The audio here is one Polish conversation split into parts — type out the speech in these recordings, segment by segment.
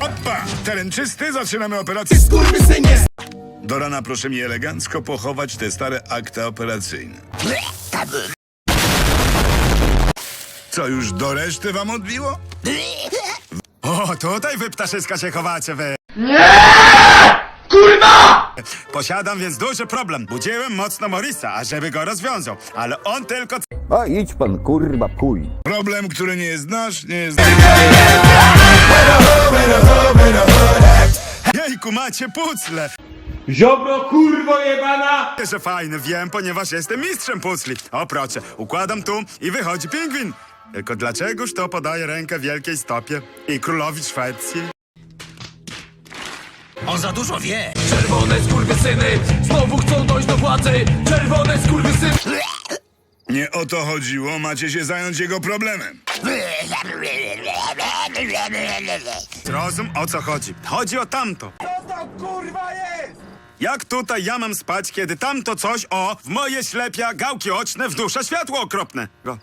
Opa! Teren czysty, zaczynamy operację. Do rana proszę mi elegancko pochować te stare akta operacyjne. Co, już do reszty wam odbiło? O, tutaj wy ptaszyska się chowacie, wy. Kurwa! Posiadam więc duży problem. Budziłem mocno Morisa, ażeby go rozwiązał, ale on tylko... c- A idź pan kurwa pój. Problem, który nie znasz, nie jest... Macie pucle! Ziobro kurwo jebana! Że fajne, wiem, ponieważ jestem mistrzem pucli. O proszę, układam tu i wychodzi pingwin. Tylko dlaczegoż to podaje rękę wielkiej stopie i królowi Szwecji? On za dużo wie. Czerwone skurwysyny znowu chcą dojść do władzy Czerwone skurwysyny Nie o to chodziło, macie się zająć jego problemem. Zrozum, o co chodzi. Chodzi o tamto. To kurwa jest? Jak tutaj ja mam spać, kiedy tamto coś, o, w moje ślepia gałki oczne wdusza światło okropne? Go.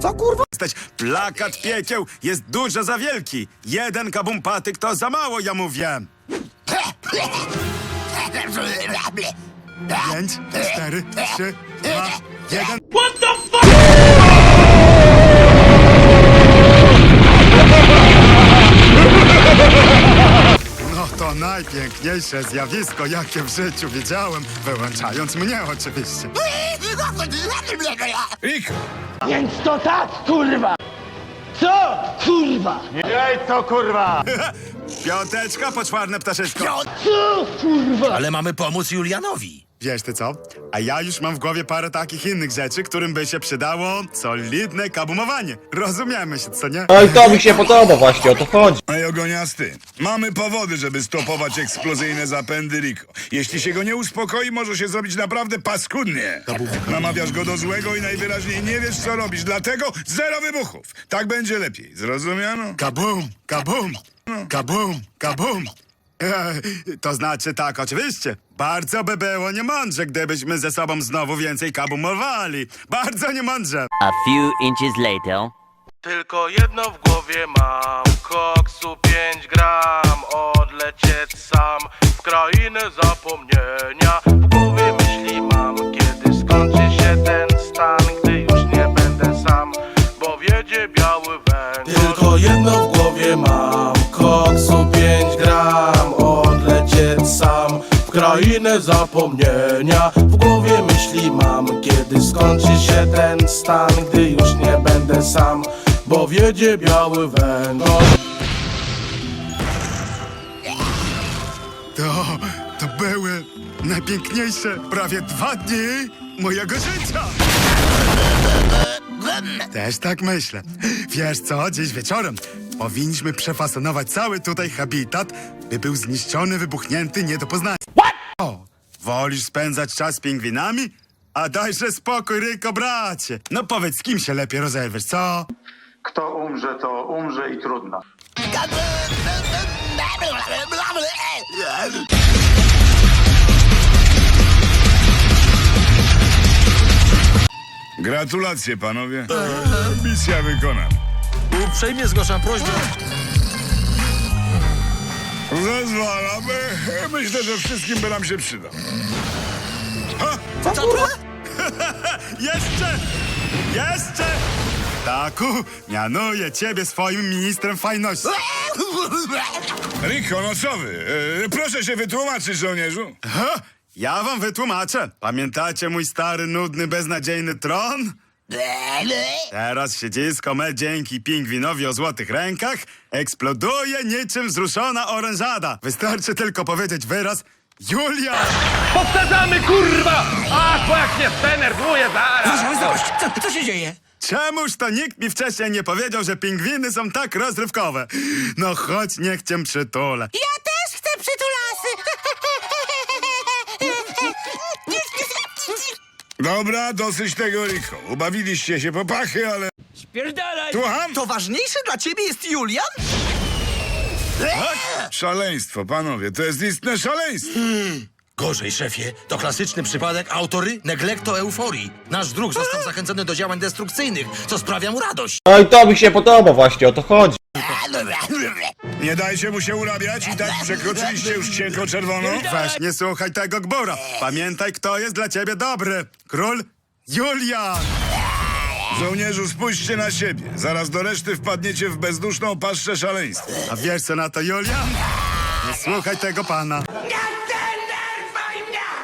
Co kurwa? Jesteś plakat piekieł jest dużo za wielki. Jeden kabumpatyk to za mało, ja mówię. Pięć, cztery, trzy, dwa, jeden. Najpiękniejsze zjawisko, jakie w życiu widziałem, wyłączając mnie oczywiście. Rico, Więc to tak, kurwa! Co? Kurwa! Piąteczka, poczwarne ptaszysko. Co? Kurwa! Ale mamy pomóc Julianowi. Wiesz ty co? A ja już mam w głowie parę takich innych rzeczy, którym by się przydało solidne kabumowanie. Rozumiemy się, co nie? Ale to mi się podoba właśnie, o to chodzi. a Jogoniasty, mamy powody, żeby stopować eksplozyjne zapędy Rico. Jeśli się go nie uspokoi, może się zrobić naprawdę paskudnie. Namawiasz go do złego i najwyraźniej nie wiesz, co robisz, dlatego zero wybuchów. Tak będzie lepiej, zrozumiano? Kabum, kabum, kabum, kabum. E, to znaczy tak, oczywiście. Bardzo by było niemądrze, gdybyśmy ze sobą znowu więcej kabumowali. Bardzo niemądrze. A few inches later. Tylko jedno w głowie mam Koksu 5 gram Odlecieć sam w krainę zapomnienia W krainę zapomnienia W głowie myśli mam Kiedy skończy się ten stan Gdy już nie będę sam Bo wiedzie biały węgiel To, to były najpiękniejsze prawie dwa dni mojego życia. Też tak myślę. Wiesz co, dziś wieczorem powinniśmy przefasonować cały tutaj habitat, by był zniszczony, wybuchnięty, nie do poznania. O, wolisz spędzać czas z pingwinami? A dajże spokój, Ryko, bracie. No powiedz, z kim się lepiej rozerwiesz, co? Kto umrze, to umrze i trudno. Gratulacje, panowie. Misja wykonana. Uprzejmie zgłaszam prośbę. Zezwalamy. Myślę, że wszystkim by nam się przydał. Jeszcze! Jeszcze! Taku, mianuję ciebie swoim ministrem fajności. Rico, no co wy? E, proszę się wytłumaczyć, żołnierzu. Ha, ja wam wytłumaczę. Pamiętacie mój stary, nudny, beznadziejny tron? Teraz siedzisko me dzięki pingwinowi o złotych rękach eksploduje niczym wzruszona orężada. Wystarczy tylko powiedzieć wyraz Julia! Powtarzamy, kurwa! Ach, bo jak się zdenerwuję zaraz! Co, co się dzieje? Czemuż to nikt mi wcześniej nie powiedział, że pingwiny są tak rozrywkowe? No chodź, niech cię przytulę. Ja też chcę przytulasy! Dobra, dosyć tego, Rico. Ubawiliście się po pachy, ale... Spierdalaj! Słucham? To ważniejsze dla ciebie jest Julian? Szaleństwo, panowie, to jest istne szaleństwo. Gorzej, szefie. To klasyczny przypadek autory neglekto euforii. Nasz druh został zachęcony do działań destrukcyjnych, co sprawia mu radość. Ale to mi się podoba właśnie, o to chodzi. Nie dajcie mu się urabiać i tak przekroczyliście już księgo czerwoną. Weź, nie słuchaj tego gbura. Pamiętaj, kto jest dla ciebie dobry. Król Julian. Żołnierzu, spójrzcie na siebie. Zaraz do reszty wpadniecie w bezduszną paszczę szaleństwa. A wiesz co na to, Julian? Nie słuchaj tego pana.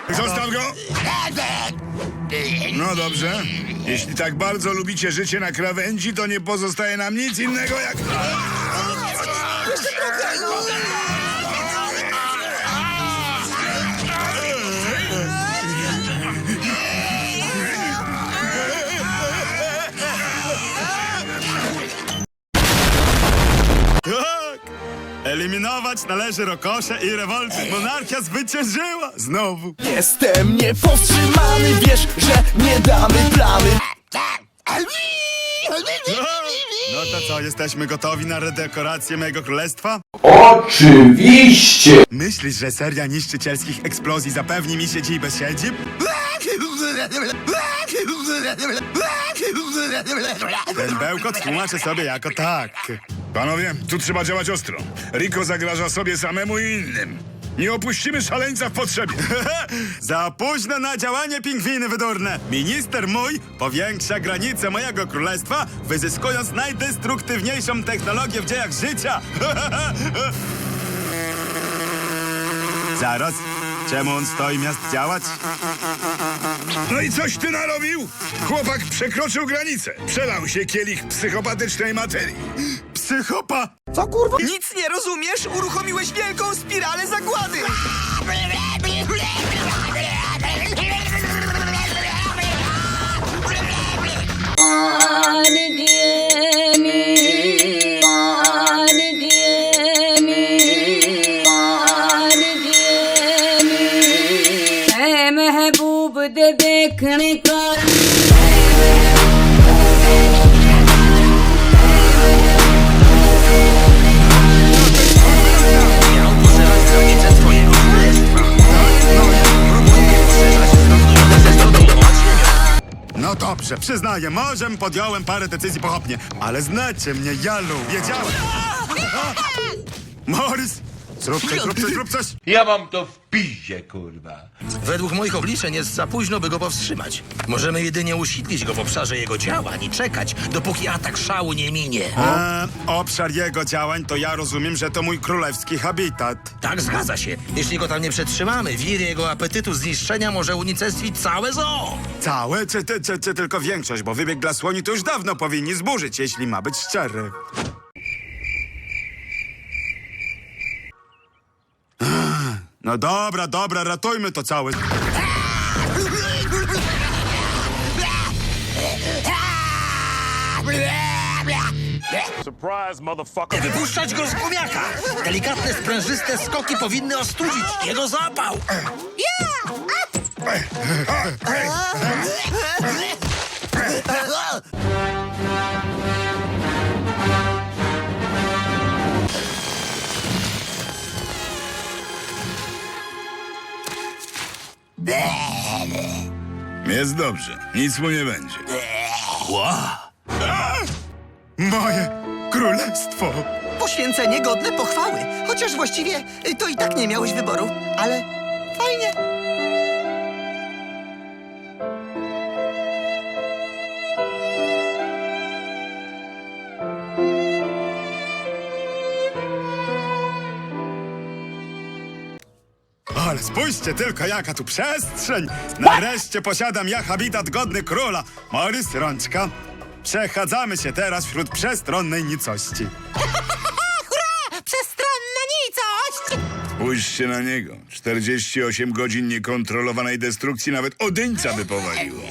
Zostaw go! No dobrze. Jeśli tak bardzo lubicie życie na krawędzi, to nie pozostaje nam nic innego jak... Eliminować należy Rokosze i rewolty. Monarchia zwyciężyła! Znowu. Jestem niepowstrzymany, wiesz, że nie damy plamy No to co, jesteśmy gotowi na redekorację mojego królestwa? Oczywiście! Myślisz, że seria niszczycielskich eksplozji zapewni mi siedzibę siedzib? Ten bełkot tłumaczę sobie jako tak. Panowie, tu trzeba działać ostro. Rico zagraża sobie samemu i innym. Nie opuścimy szaleńca w potrzebie. Za późno na działanie pingwiny wydurne. Minister mój powiększa granice mojego królestwa, wyzyskując najdestruktywniejszą technologię w dziejach życia. Zaraz, czemu on stoi miast działać? No i coś ty narobił? Chłopak przekroczył granicę. Przelał się kielich psychopatycznej materii Psychopa! Nic nie rozumiesz? Uruchomiłeś wielką spiralę zagłady महबूब दे देखने का dobrze, przyznaję, może podjąłem parę decyzji pochopnie, ale znacie mnie, Jalu, wiedziałem. Morris, zrób coś, zrób coś, zrób coś. Ja mam to w piździe, kurwa. Według moich obliczeń jest za późno, by go powstrzymać. Możemy jedynie usidlić go w obszarze jego działań i czekać, dopóki atak szału nie minie. E, obszar jego działań to ja rozumiem, że to mój królewski habitat. Tak, zgadza się. Jeśli go tam nie przetrzymamy, wir jego apetytu zniszczenia może unicestwić całe zoo. Całe, czy, czy, czy, czy tylko większość, bo wybieg dla słoni to już dawno powinni zburzyć, jeśli ma być szczery. No dobra, dobra, ratujmy to całe. Wypuszczać go z gumiaka! Delikatne, sprężyste skoki powinny ostudzić jego zapał. Jest dobrze. Nic mu nie będzie. Moje królestwo. Poświęcenie godne pochwały Chociaż właściwie y, to i tak nie miałeś wyboru Ale fajnie spójrzcie tylko, jaka tu przestrzeń! Nareszcie posiadam ja habitat godny króla. Morris, rączka. Przechadzamy się teraz wśród przestronnej nicości. Przestronna nicość! Spójrzcie na niego. 48 godzin niekontrolowanej destrukcji nawet Odyńca by powaliło.